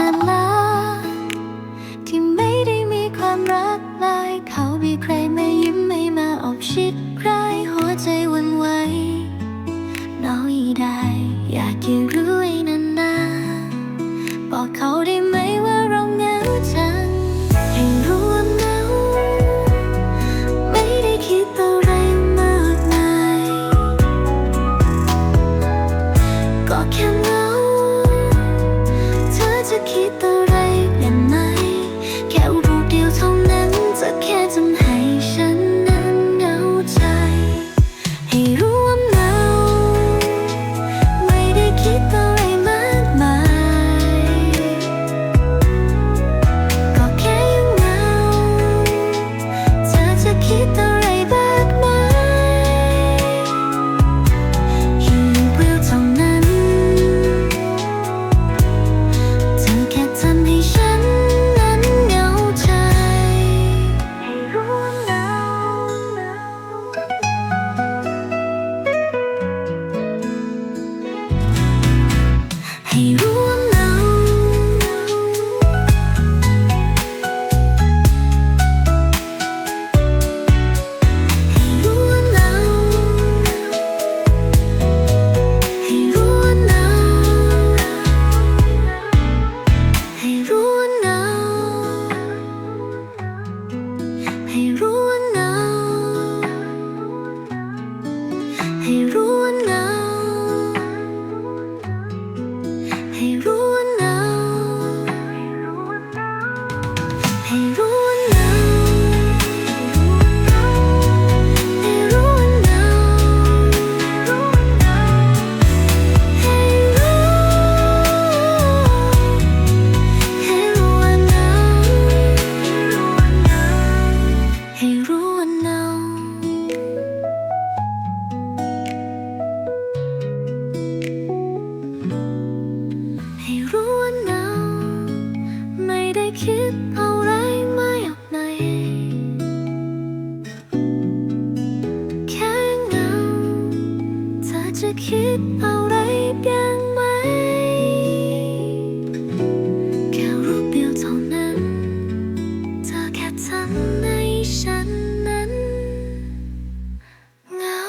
งานล้าที่ไม่ได้มีความรักเลยเขามีใครไม่ยิ้มไม่มาออบชิดใครหัวใจวันไหวน้อยได้ อยากจะรู้ไอ้นานๆบอกเขาได้ Hey, you. ให้รู้ให้รู้ว่าเราไม่ได้คิดเอา คิดอะไรกันไหม แค่รูปเดียวเท่านั้น เธอแค่ทำให้ฉันนั้นเหงา